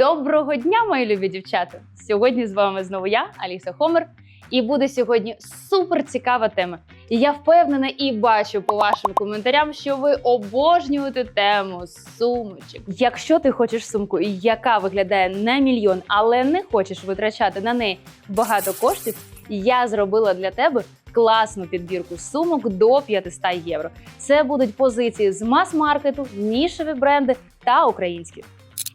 Доброго дня, мої любі дівчата! Сьогодні з вами знову я, Аліса Хомер, і буде сьогодні супер цікава тема. І я впевнена і бачу по вашим коментарям, що ви обожнюєте тему сумочок. Якщо ти хочеш сумку, яка виглядає на мільйон, але не хочеш витрачати на неї багато коштів, я зробила для тебе класну підбірку сумок до 500 євро. Це будуть позиції з мас-маркету, нішеві бренди та українські.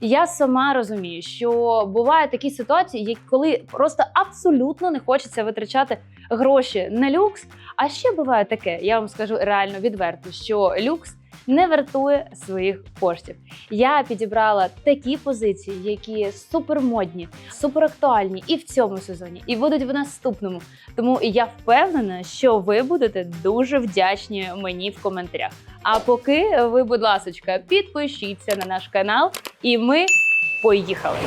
Я сама розумію, що бувають такі ситуації, коли просто абсолютно не хочеться витрачати гроші на люкс. А ще буває таке, я вам скажу реально відверто, що люкс не вартує своїх коштів. Я підібрала такі позиції, які супермодні, суперактуальні і в цьому сезоні, і будуть в наступному. Тому я впевнена, що ви будете дуже вдячні мені в коментарях. А поки ви, будь ласка, підпишіться на наш канал, і ми поїхали.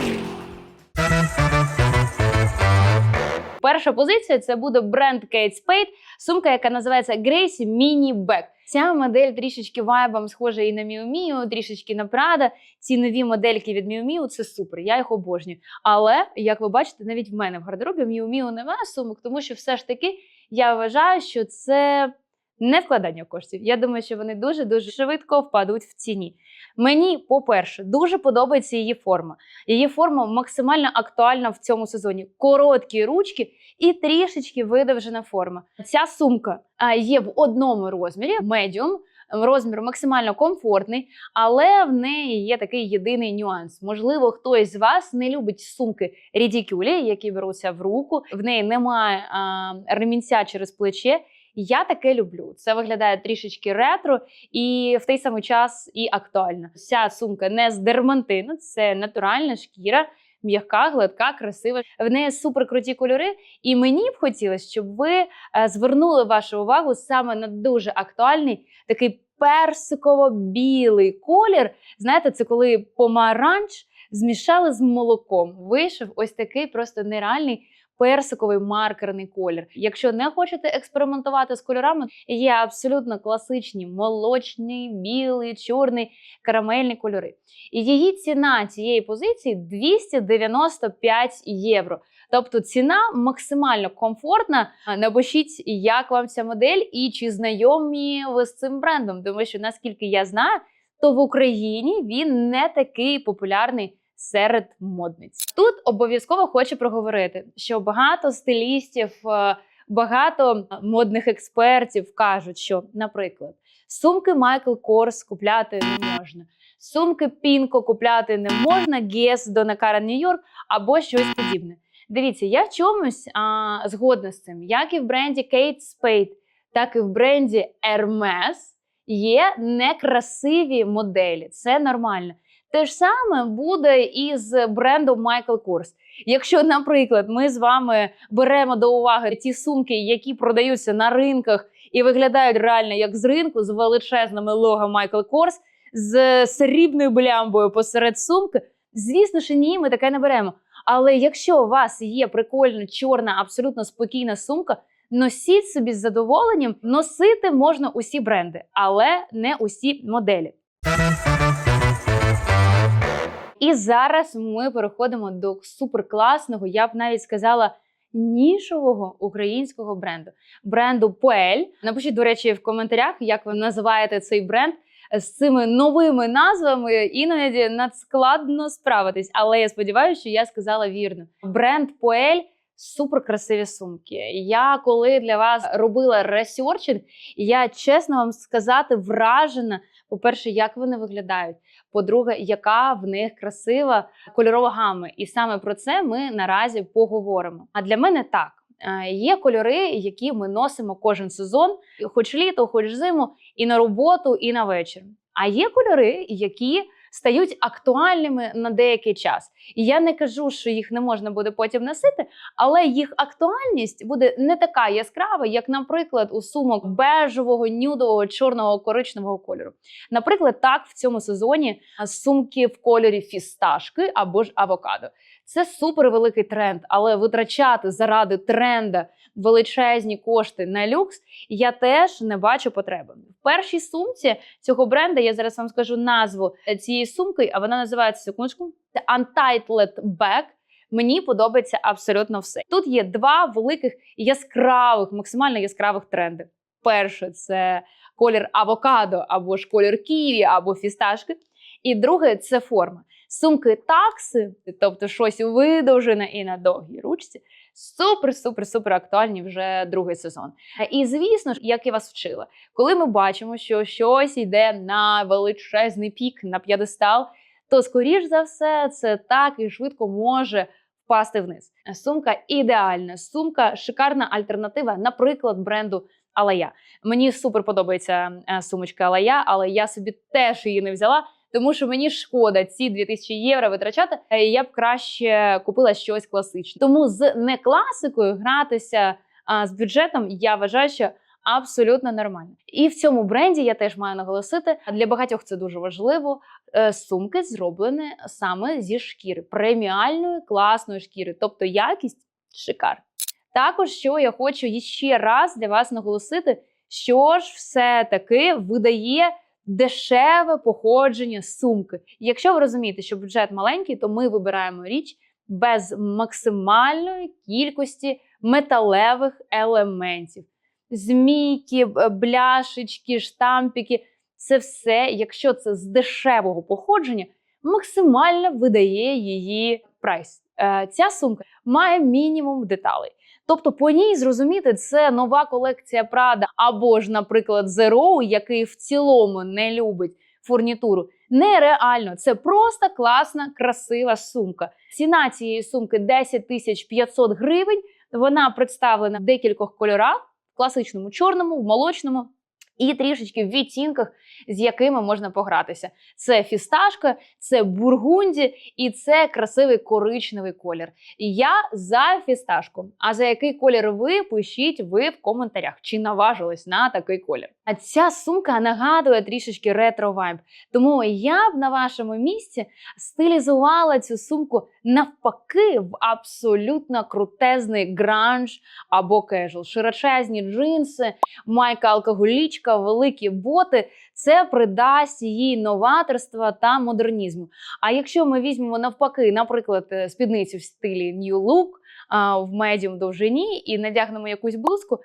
Перша позиція це буде бренд Kate Spade, сумка, яка називається Gracie Mini Bag. Ця модель трішечки вайбом схожа і на Miu, трішечки на Prada. Ці нові модельки від Miu – це супер, я їх обожнюю. Але, як ви бачите, навіть в мене в гардеробі Miu немає сумок, тому що все ж таки я вважаю, що це не вкладання коштів. Я думаю, що вони дуже дуже швидко впадуть в ціні. Мені, по-перше, дуже подобається її форма. Її форма максимально актуальна в цьому сезоні. Короткі ручки і трішечки видовжена форма. Ця сумка є в одному розмірі, медіум. Розмір максимально комфортний, але в неї є такий єдиний нюанс. Можливо, хтось з вас не любить сумки рідікюлі, які беруться в руку. В неї немає а, ремінця через плече. Я таке люблю. Це виглядає трішечки ретро і в той самий час і актуально. Ця сумка не з дермантину, це натуральна шкіра, м'яка, гладка, красива. В неї супер круті кольори. І мені б хотілося, щоб ви е, звернули вашу увагу саме на дуже актуальний такий персиково-білий колір. Знаєте, це коли помаранч змішали з молоком. Вийшов ось такий просто нереальний персиковий маркерний колір. Якщо не хочете експериментувати з кольорами, є абсолютно класичні молочний, білий, чорний, карамельні кольори. І її ціна цієї позиції 295 євро. Тобто ціна максимально комфортна. Напишіть, як вам ця модель і чи знайомі ви з цим брендом, тому що наскільки я знаю, то в Україні він не такий популярний серед модниць. Тут обов'язково хочу проговорити, що багато стилістів, е, багато модних експертів кажуть, що, наприклад, сумки Michael Kors купляти не можна. Сумки Пінко купляти не можна, Donna Karan New York або щось подібне. Дивіться, я в чомусь а, згодна з цим, як і в бренді Kate Spade, так і в бренді Hermes є некрасиві моделі. Це нормально. Те ж саме буде і з брендом Michael Kors. Якщо, наприклад, ми з вами беремо до уваги ті сумки, які продаються на ринках і виглядають реально як з ринку, з величезними лого Michael Kors, з срібною блямбою посеред сумки, звісно ж, ні, ми таке не беремо. Але якщо у вас є прикольна, чорна, абсолютно спокійна сумка, носіть собі з задоволенням, носити можна усі бренди, але не усі моделі. І зараз ми переходимо до суперкласного, я б навіть сказала, нішового українського бренду бренду Пуель. Напишіть, до речі, в коментарях, як ви називаєте цей бренд з цими новими назвами. Іноді надскладно справитись. Але я сподіваюся, що я сказала вірно. Бренд Пуель. Супер красиві сумки. Я коли для вас робила ресерчинг, я чесно вам сказати, вражена. По-перше, як вони виглядають. По-друге, яка в них красива кольорова гама. І саме про це ми наразі поговоримо. А для мене так. Е, Є кольори, які ми носимо кожен сезон, хоч літо, хоч зиму, і на роботу, і на вечір. А є кольори, які стають актуальними на деякий час. І я не кажу, що їх не можна буде потім носити, але їх актуальність буде не така яскрава, як, наприклад, у сумок бежевого, нюдового, чорного, коричневого кольору. Наприклад, так в цьому сезоні сумки в кольорі фісташки або ж авокадо. Це супер великий тренд, але витрачати заради тренда величезні кошти на люкс я теж не бачу потреби. В першій сумці цього бренда я зараз вам скажу назву цієї цієї сумки, а вона називається секундочку. Це Untitled Bag. Мені подобається абсолютно все. Тут є два великих яскравих, максимально яскравих тренди. Перше це колір авокадо, або ж колір ківі, або фісташки. І друге це форма. Сумки такси, тобто щось видовжене і на довгій ручці. Супер, супер, супер актуальні вже другий сезон. І звісно ж, як я вас вчила, коли ми бачимо, що щось йде на величезний пік, на п'єдестал, то скоріш за все це так і швидко може впасти вниз. Сумка ідеальна, сумка шикарна альтернатива, наприклад, бренду Алая. Мені супер подобається е, сумочка Алая, але я собі теж її не взяла. Тому що мені шкода ці 2000 євро витрачати. е, Я б краще купила щось класичне. Тому з не класикою гратися а, з бюджетом я вважаю, що абсолютно нормально. І в цьому бренді я теж маю наголосити. Для багатьох це дуже важливо. е, Сумки зроблені саме зі шкіри, преміальної класної шкіри, тобто якість шикар. Також що я хочу ще раз для вас наголосити, що ж все таки видає дешеве походження сумки. Якщо ви розумієте, що бюджет маленький, то ми вибираємо річ без максимальної кількості металевих елементів. Змійки, бляшечки, штампики це все, якщо це з дешевого походження, максимально видає її прайс. Е, Ця сумка має мінімум деталей. Тобто по ній зрозуміти, це нова колекція Прада, або ж, наприклад, Zero, який в цілому не любить фурнітуру. Нереально, це просто класна, красива сумка. Ціна цієї сумки 10 тисяч 500 гривень. Вона представлена в декількох кольорах: в класичному чорному, в молочному. І трішечки в відтінках, з якими можна погратися. Це фісташка, це бургунді і це красивий коричневий колір. Я за фісташку. А за який колір ви пишіть ви в коментарях, чи наважились на такий колір. А ця сумка нагадує трішечки ретро вайб. Тому я б на вашому місці стилізувала цю сумку навпаки в абсолютно крутезний гранж або кежуал. Широчезні джинси, майка алкоголічка, великі боти. Це придасть їй новаторства та модернізму. А якщо ми візьмемо навпаки, наприклад, е, спідницю в стилі New Look, в медіум довжині і надягнемо якусь блузку,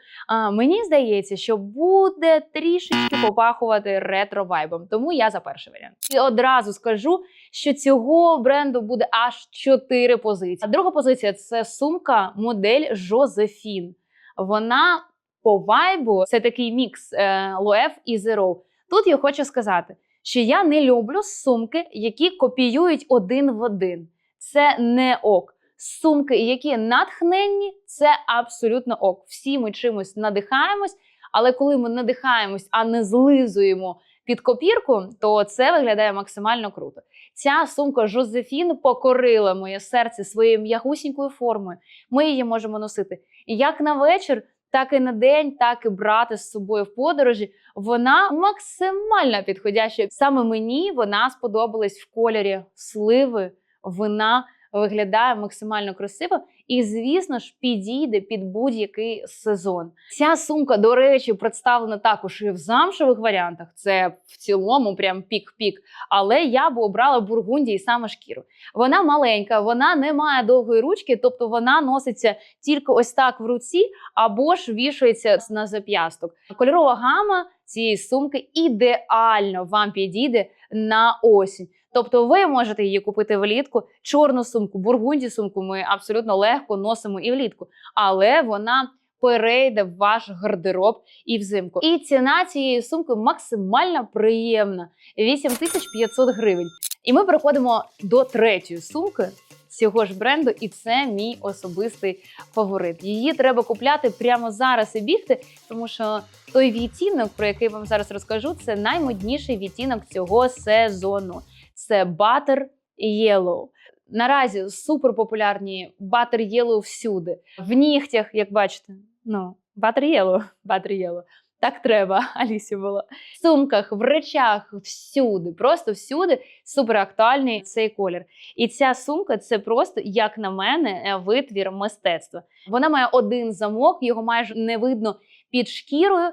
мені здається, що буде трішечки попахувати ретро вайбом. Тому я за перший варіант. І одразу скажу, що цього бренду буде аж чотири позиції. А друга позиція це сумка модель Жозефін. Вона по вайбу це такий мікс Лоеф і Zero. Тут я хочу сказати, що я не люблю сумки, які копіюють один в один. Це не ок. Сумки, які натхненні, це абсолютно ок. Всі ми чимось надихаємось, але коли ми надихаємось, а не злизуємо під копірку, то це виглядає максимально круто. Ця сумка Жозефін покорила моє серце своєю м'ягусінькою формою. Ми її можемо носити як на вечір, так і на день, так і брати з собою в подорожі. Вона максимально підходяща. Саме мені вона сподобалась в кольорі сливи, Вона виглядає максимально красиво і, звісно ж, підійде під будь-який сезон. Ця сумка, до речі, представлена також і в замшевих варіантах. Це в цілому прям пік-пік. Але я б обрала бургундії саме шкіру. Вона маленька, вона не має довгої ручки, тобто вона носиться тільки ось так в руці, або ж вішається на зап'ясток. Кольорова гама цієї сумки ідеально вам підійде на осінь. Тобто ви можете її купити влітку, чорну сумку, бургунді сумку ми абсолютно легко носимо і влітку, але вона перейде в ваш гардероб і взимку. І ціна цієї сумки максимально приємна 8500 гривень. І ми переходимо до третьої сумки цього ж бренду, і це мій особистий фаворит. Її треба купляти прямо зараз і бігти, тому що той відтінок, про який вам зараз розкажу, це наймодніший відтінок цього сезону. Це Butter Yellow. Наразі суперпопулярні Butter Yellow всюди. В нігтях, як бачите, ну, Butter Yellow, Butter Yellow. Так треба, Алісі було. В сумках, в речах, всюди, просто всюди супер актуальний цей колір. І ця сумка це просто, як на мене, е, витвір мистецтва. Вона має один замок, його майже не видно під шкірою,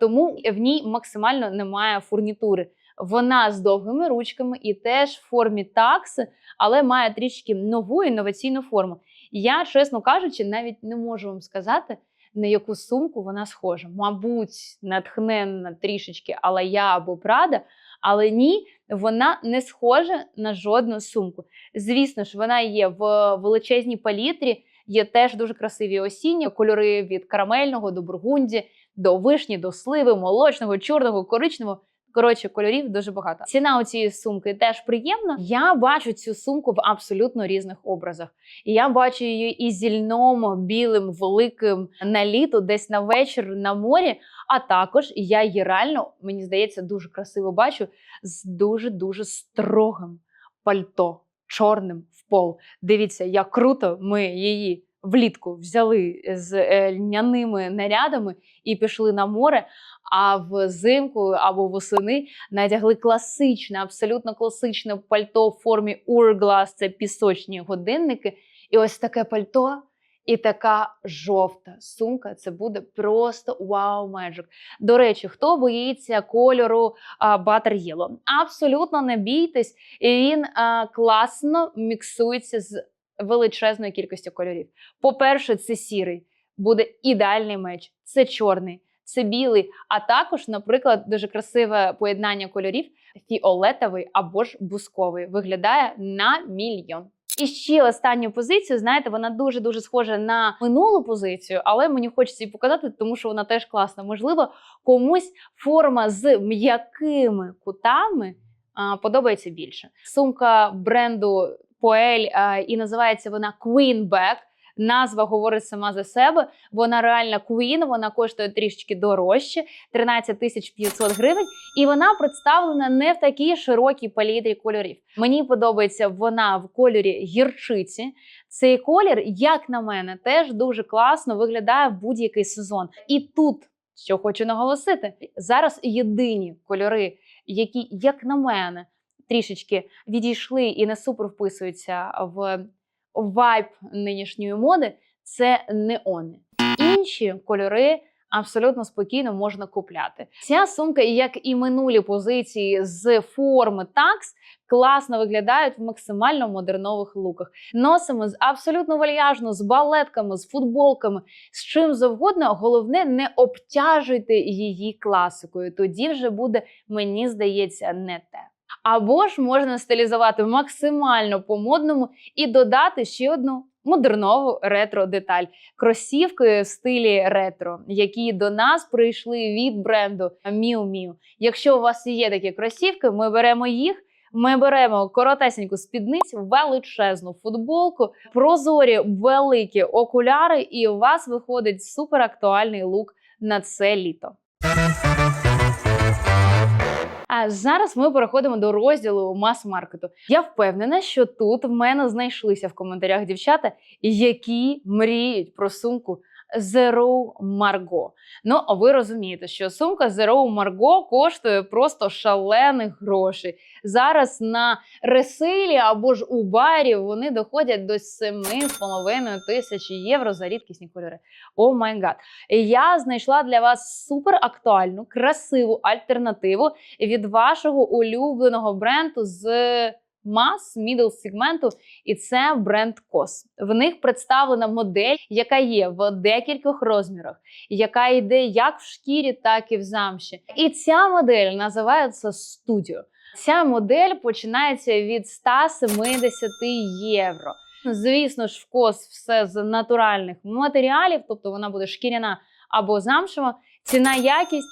тому в ній максимально немає фурнітури. Вона з довгими ручками і теж в формі такси, але має трішки нову інноваційну форму. Я, чесно кажучи, навіть не можу вам сказати, на яку сумку вона схожа. Мабуть, натхненна трішечки Алая або Прада, але ні, вона не схожа на жодну сумку. Звісно ж, вона є в величезній палітрі, є теж дуже красиві осінні кольори від карамельного до бургунді, до вишні, до сливи, молочного, чорного, коричневого. Коротше, кольорів дуже багато. Ціна у цієї сумки теж приємна. Я бачу цю сумку в абсолютно різних образах. І я бачу її і зільному, білим, великим на літо, десь на вечір на морі. А також я її реально, мені здається, дуже красиво бачу з дуже дуже строгим пальто, чорним в пол. Дивіться, як круто ми її влітку взяли з е, льняними нарядами і пішли на море. А взимку або восени надягли класичне, абсолютно класичне пальто в формі Urglass, це пісочні годинники. І ось таке пальто. І така жовта сумка це буде просто вау меджик. До речі, хто боїться кольору Yellow? Абсолютно не бійтесь, він а, класно міксується з величезною кількістю кольорів. По-перше, це сірий, буде ідеальний меч, це чорний, це білий, а також, наприклад, дуже красиве поєднання кольорів фіолетовий або ж бусковий. Виглядає на мільйон. І ще останню позицію, знаєте, вона дуже дуже схожа на минулу позицію, але мені хочеться її показати, тому що вона теж класна. Можливо, комусь форма з м'якими кутами а, подобається більше. Сумка бренду Poel, а, і називається вона Queen Bag. Назва говорить сама за себе. Вона реальна Queen, вона коштує трішечки дорожче 13 тисяч 500 гривень. І вона представлена не в такій широкій палітрі кольорів. Мені подобається вона в кольорі гірчиці. Цей колір, як на мене, теж дуже класно виглядає в будь-який сезон. І тут, що хочу наголосити, зараз єдині кольори, які, як на мене, трішечки відійшли і не супер вписуються в вайб нинішньої моди, це неони. Інші кольори абсолютно спокійно можна купляти. Ця сумка, як і минулі позиції з форми такс, класно виглядають в максимально модернових луках. Носимо з абсолютно вальяжно, з балетками, з футболками, з чим завгодно. Головне, не обтяжуйте її класикою. Тоді вже буде, мені здається, не те. Або ж можна стилізувати максимально по-модному і додати ще одну модернову ретро-деталь. Кросівки в стилі ретро, які до нас прийшли від бренду Miu Miu. Якщо у вас є такі кросівки, ми беремо їх. Ми беремо коротесеньку спідницю, величезну футболку, прозорі великі окуляри, і у вас виходить суперактуальний лук на це літо. А зараз ми переходимо до розділу мас-маркету. Я впевнена, що тут в мене знайшлися в коментарях дівчата, які мріють про сумку Zero Margot. Ну, а ви розумієте, що сумка Zero Margot коштує просто шалених грошей. Зараз на ресилі або ж у барі вони доходять до 7,5 тисяч євро за рідкісні кольори. О май гад. Я знайшла для вас супер актуальну, красиву альтернативу від вашого улюбленого бренду з мас мідл сегменту, і це бренд COS. В них представлена модель, яка є в декількох розмірах, яка йде як в шкірі, так і в замші. І ця модель називається Studio. Ця модель починається від 170 євро. Звісно ж, в кос все з натуральних матеріалів, тобто вона буде шкіряна або замшева. Ціна якість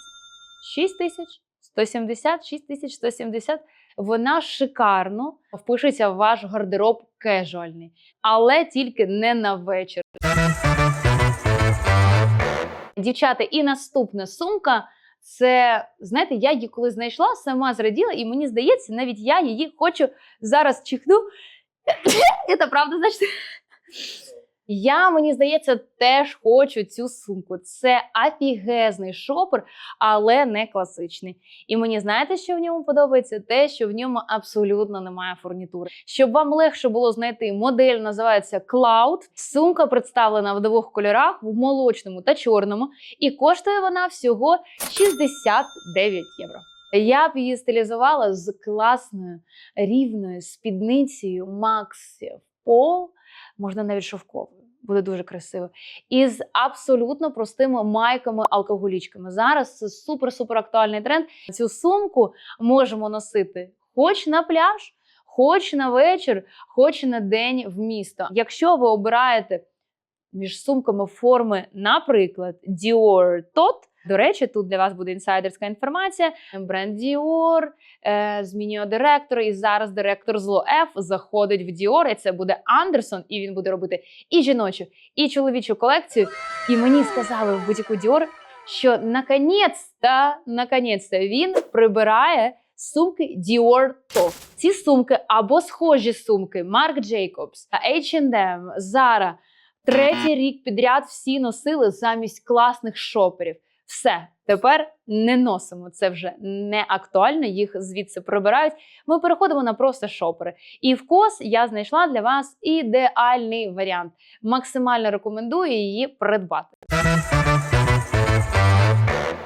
6 тисяч 170, 6 тисяч 170. Вона шикарно впишеться в ваш гардероб кежуальний, але тільки не на вечір. Дівчата, і наступна сумка. Це, знаєте, я її коли знайшла, сама зраділа, і мені здається, навіть я її хочу зараз чихну. Це правда, значить. Я, мені здається, теж хочу цю сумку. Це афігезний шопер, але не класичний. І мені знаєте, що в ньому подобається? Те, що в ньому абсолютно немає фурнітури. Щоб вам легше було знайти модель, називається Cloud. Сумка представлена в двох кольорах: в молочному та чорному, і коштує вона всього 69 євро. Я б її стилізувала з класною рівною спідницею Максі в пол, можна навіть шовковою. Буде дуже красиво. І з абсолютно простими майками-алкоголічками. Зараз це супер-супер актуальний тренд. Цю сумку можемо носити хоч на пляж, хоч на вечір, хоч на день в місто. Якщо ви обираєте між сумками форми, наприклад, Dior Tot, до речі, тут для вас буде інсайдерська інформація. Бренд Dior е, змінює директора, і зараз директор зло F заходить в Dior, і це буде Андерсон, і він буде робити і жіночу, і чоловічу колекцію. І мені сказали в бутіку Dior, що наконець-то, наконець-то він прибирає сумки Dior Top. Ці сумки або схожі сумки Marc Jacobs, H&M, Zara. Третій рік підряд всі носили замість класних шоперів. Все, тепер не носимо. Це вже не актуально, їх звідси прибирають. Ми переходимо на просто шопери. І в кос я знайшла для вас ідеальний варіант. Максимально рекомендую її придбати.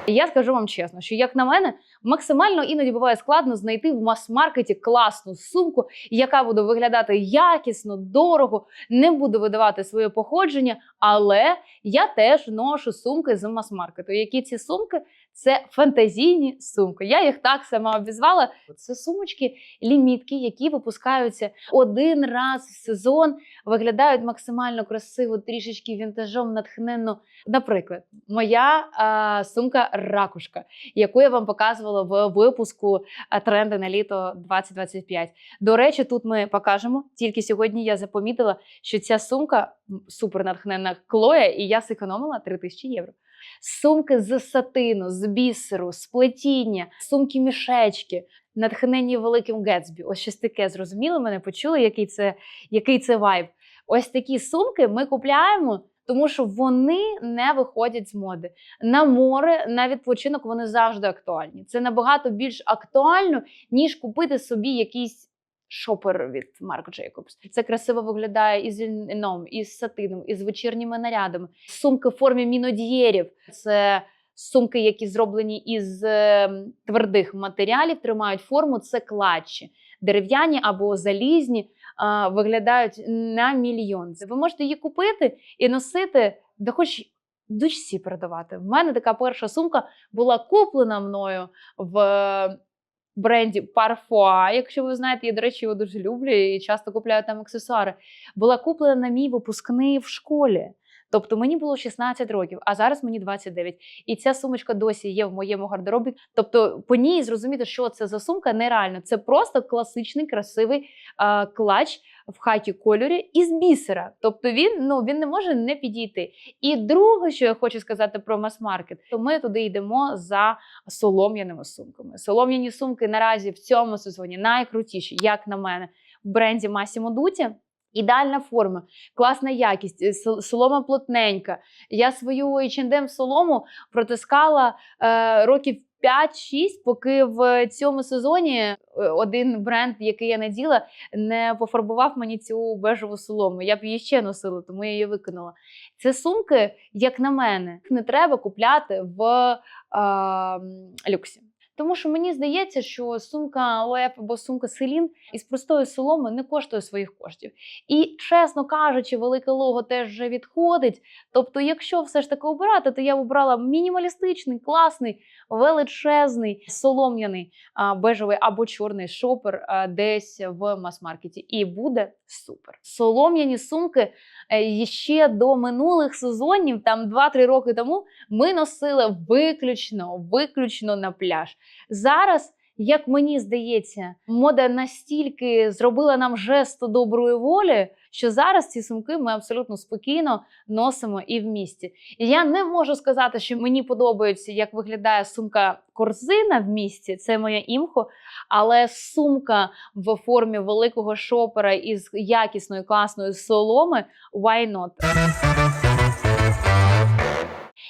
Я скажу вам чесно, що як на мене, максимально іноді буває складно знайти в мас-маркеті класну сумку, яка буде виглядати якісно, дорого, не буде видавати своє походження. Але я теж ношу сумки з мас-маркету. Які ці сумки? Це фантазійні сумки. Я їх так сама обізвала. Це сумочки, лімітки, які випускаються один раз в сезон, виглядають максимально красиво, трішечки вінтажом, натхненно. Наприклад, моя а, сумка ракушка, яку я вам показувала в випуску тренди на літо 2025. До речі, тут ми покажемо. Тільки сьогодні я запомітила, що ця сумка супер натхненна Клоя, і я зекономила 3000 євро. Сумки з сатину, з бісеру, з плетіння, сумки мішечки, натхнені великим Гетсбі. Ось щось таке зрозуміло. Мене почули, який це, який це вайб. Ось такі сумки ми купляємо. Тому що вони не виходять з моди на море, на відпочинок вони завжди актуальні. Це набагато більш актуально, ніж купити собі якийсь шопер від Марк Джейкобс. Це красиво виглядає із льном, із сатином, із вечірніми нарядами. Сумки в формі мінодієрів. Це сумки, які зроблені із е, твердих матеріалів, тримають форму. Це клатчі, дерев'яні або залізні. а, Виглядають на мільйон. Ви можете її купити і носити, де хоч дочці передавати. В мене така перша сумка була куплена мною в бренді Parfois. Якщо ви знаєте, я, до речі, його дуже люблю і часто купляю там аксесуари. Була куплена на мій випускний в школі. Тобто мені було 16 років, а зараз мені 29. І ця сумочка досі є в моєму гардеробі. Тобто, по ній зрозуміти, що це за сумка, нереально. Це просто класичний, красивий а, клач в хаті кольорі із бісера. Тобто він ну він не може не підійти. І друге, що я хочу сказати про мас-маркет, то ми туди йдемо за солом'яними сумками. Солом'яні сумки наразі в цьому сезоні найкрутіші, як на мене, в бренді Massimo Dutti. Ідеальна форма, класна якість, е, солома плотненька. Я свою H&M солому протискала е, років 5-6, поки в цьому сезоні е, один бренд, який я наділа, не пофарбував мені цю бежеву солому. Я б її ще носила, тому я її викинула. Це сумки, як на мене, не треба купляти в е, люксі. Тому що мені здається, що сумка ОЕФ або сумка Селін із простої соломи не коштує своїх коштів. І, чесно кажучи, велике лого теж вже відходить. Тобто, якщо все ж таки обирати, то я обрала мінімалістичний, класний, величезний, солом'яний бежевий або чорний шопер десь в мас-маркеті. І буде супер. Солом'яні сумки е, ще до минулих сезонів, там 2-3 роки тому, ми носили виключно, виключно на пляж. Зараз, як мені здається, мода настільки зробила нам жест доброї волі, що зараз ці сумки ми абсолютно спокійно носимо і в місті. І я не можу сказати, що мені подобається, як виглядає сумка корзина в місті. Це моя імхо, але сумка в формі великого шопера із якісної класної соломи why not?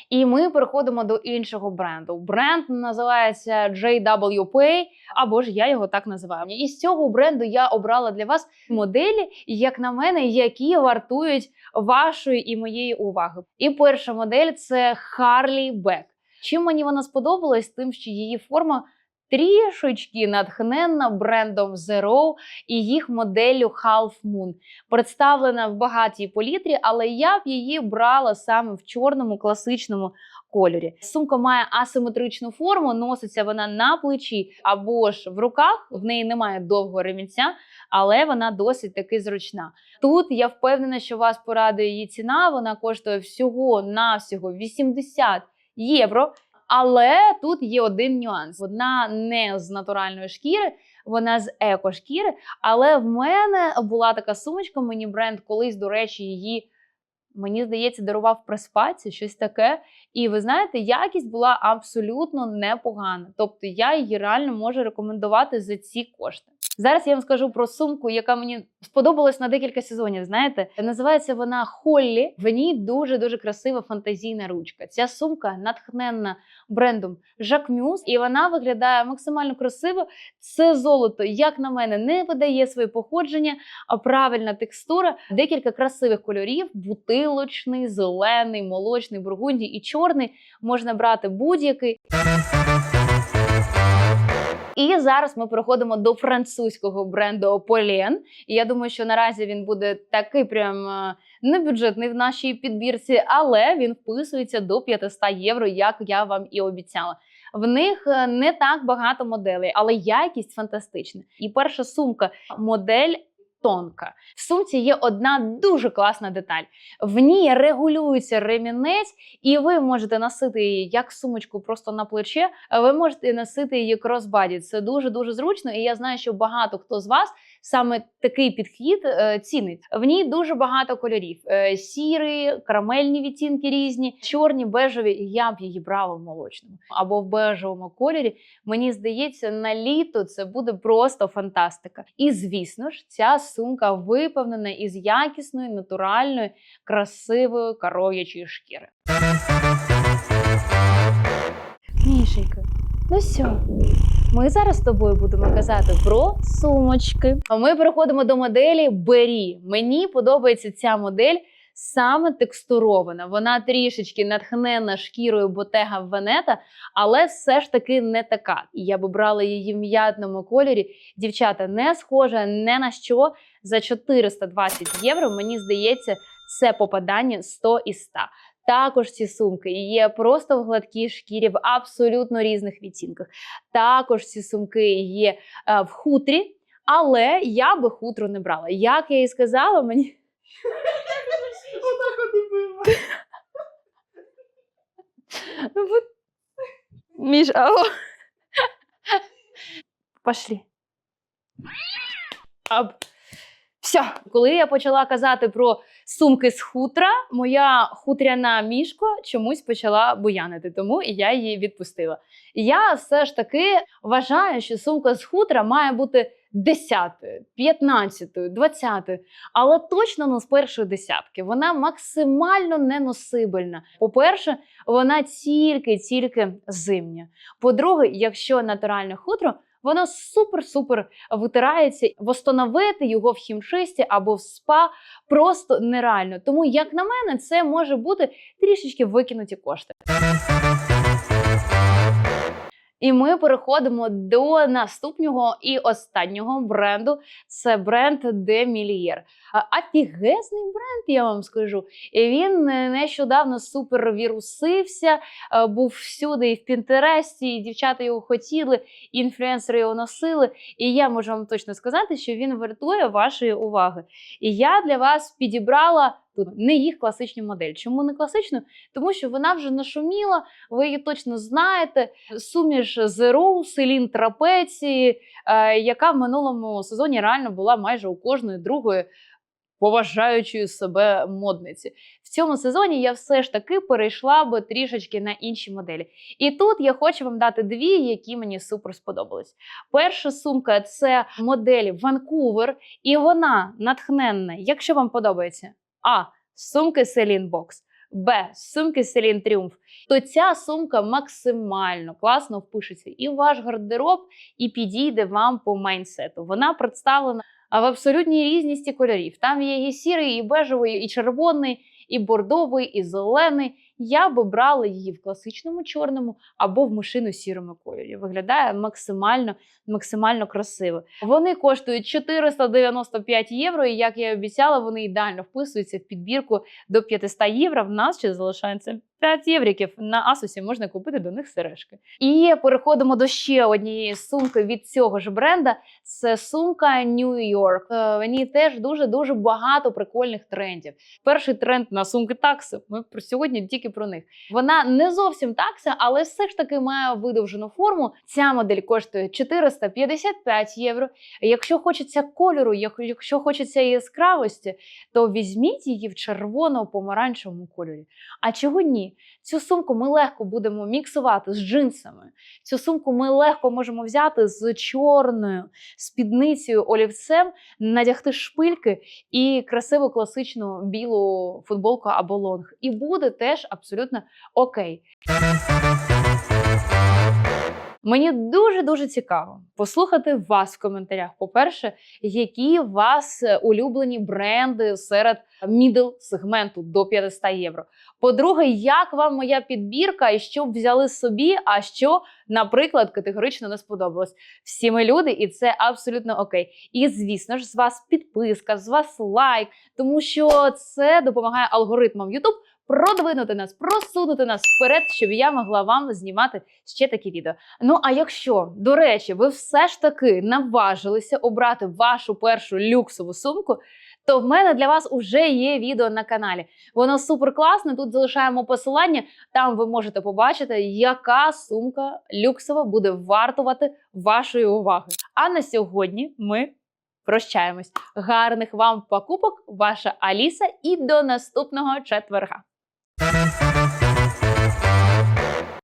І ми переходимо до іншого бренду. Бренд називається JWP, або ж я його так називаю. І з цього бренду я обрала для вас моделі, як на мене, які вартують вашої і моєї уваги. І перша модель це Harley Beck. Чим мені вона сподобалась? Тим, що її форма трішечки натхненна брендом Zero і їх моделлю Half Moon. Представлена в багатій політрі, але я б її брала саме в чорному класичному кольорі. Сумка має асиметричну форму, носиться вона на плечі або ж в руках. В неї немає довгого ремінця, але вона досить таки зручна. Тут я впевнена, що вас порадує її ціна. Вона коштує всього навсього 80 євро. Але тут є один нюанс: вона не з натуральної шкіри, вона з екошкіри. Але в мене була така сумочка, мені бренд колись, до речі, її. Мені здається, дарував прес-паці, щось таке. І ви знаєте, якість була абсолютно непогана. Тобто я її реально можу рекомендувати за ці кошти. Зараз я вам скажу про сумку, яка мені сподобалась на декілька сезонів. Знаєте, називається вона Холлі. В ній дуже дуже красива фантазійна ручка. Ця сумка натхненна брендом Jacquemus, і вона виглядає максимально красиво. Це золото, як на мене, не видає своє походження, а правильна текстура, декілька красивих кольорів: бутилочний, зелений, молочний, бургунді і чорний. Можна брати будь-який. І зараз ми переходимо до французького бренду Полен. І я думаю, що наразі він буде такий прям не небюджетний в нашій підбірці, але він вписується до 500 євро, як я вам і обіцяла. В них е, не так багато моделей, але якість фантастична. І перша сумка модель. Тонка. В сумці є одна дуже класна деталь. В ній регулюється ремінець, і ви можете носити її як сумочку просто на плече. а Ви можете носити її кросбаді. Це дуже дуже зручно. І я знаю, що багато хто з вас саме такий підхід е, цінить. В ній дуже багато кольорів: е, сірі, карамельні відтінки різні, чорні, бежеві. Я б її брала в молочному або в бежевому кольорі. Мені здається, на літо це буде просто фантастика. І звісно ж, ця сумка виповнена із якісної, натуральної, красивої коров'ячої шкіри. Мішенька, ну все. Ми зараз з тобою будемо казати про сумочки. А ми переходимо до моделі Бері. Мені подобається ця модель саме текстурована. Вона трішечки натхнена шкірою Ботега Венета, але все ж таки не така. І я би брала її в м'ятному кольорі. Дівчата не схожа не на що. За 420 євро, мені здається, це попадання 100 із 100. Також ці сумки є просто в гладкій шкірі в абсолютно різних відтінках. Також ці сумки є е, в хутрі, але я би хутро не брала. Як я і сказала, мені. Отак от і було. Ну. Міш, алло. Пошли. Все, коли я почала казати про сумки з хутра, моя хутряна мішко чомусь почала буянити, тому і я її відпустила. Я все ж таки вважаю, що сумка з хутра має бути 10, 15, 20, але точно не з першої десятки. Вона максимально неносибельна. По-перше, вона тільки-тільки зимня. По-друге, якщо натуральне хутро, воно супер-супер витирається. Востановити його в хімчисті або в спа просто нереально. Тому, як на мене, це може бути трішечки викинуті кошти. І ми переходимо до наступного і останнього бренду. Це бренд De Millier. А, бренд, я вам скажу. І він е, нещодавно супер вірусився, е, був всюди і в Пінтересті, і дівчата його хотіли, і інфлюенсери його носили. І я можу вам точно сказати, що він вартує вашої уваги. І я для вас підібрала тут не їх класичну модель. Чому не класичну? Тому що вона вже нашуміла, ви її точно знаєте. Суміш Zero, селін трапеції, е, яка в минулому сезоні реально була майже у кожної другої. Поважаючої себе модниці в цьому сезоні я все ж таки перейшла би трішечки на інші моделі. І тут я хочу вам дати дві, які мені супер сподобались. Перша сумка це модель Vancouver, і вона натхненна, якщо вам подобається. А. Сумки Селін Бокс. Б. Сумки Селін Тріумф. То ця сумка максимально класно впишеться і в ваш гардероб, і підійде вам по майнсету. Вона представлена в абсолютній різності кольорів. Там є і сірий, і бежевий, і червоний, і бордовий, і зелений, я б обрала її в класичному чорному або в мишину сірому кольорі. Виглядає максимально максимально красиво. Вони коштують 495 євро, і як я і обіцяла, вони ідеально вписуються в підбірку до 500 євро. В нас ще залишається 5 євриків. На Асусі можна купити до них сережки. І переходимо до ще однієї сумки від цього ж бренда. Це сумка New York. Е, В ній теж дуже дуже багато прикольних трендів. Перший тренд на сумки такси. Ми про сьогодні тільки про них. Вона не зовсім такса, але все ж таки має видовжену форму. Ця модель коштує 455 євро. Якщо хочеться кольору, якщо хочеться яскравості, то візьміть її в червоно-помаранчевому кольорі. А чого ні? Цю сумку ми легко будемо міксувати з джинсами. Цю сумку ми легко можемо взяти з чорною спідницею олівцем, надягти шпильки і красиву класичну білу футболку або лонг. І буде теж абсолютно окей. Мені дуже дуже цікаво послухати вас в коментарях. По-перше, які у вас е, улюблені бренди серед мідл сегменту до 500 євро. По-друге, як вам моя підбірка і що б взяли собі, а що, наприклад, категорично не сподобалось. Всі ми люди, і це абсолютно окей. І звісно ж, з вас підписка, з вас лайк, тому що це допомагає алгоритмам YouTube продвинути нас, просунути нас вперед, щоб я могла вам знімати ще такі відео. Ну а якщо, до речі, ви все ж таки наважилися обрати вашу першу люксову сумку, то в мене для вас уже є відео на каналі. Воно супер класне. Тут залишаємо посилання. Там ви можете побачити, яка сумка люксова буде вартувати вашої уваги. А на сьогодні ми прощаємось. Гарних вам покупок, ваша Аліса, і до наступного четверга. Bye.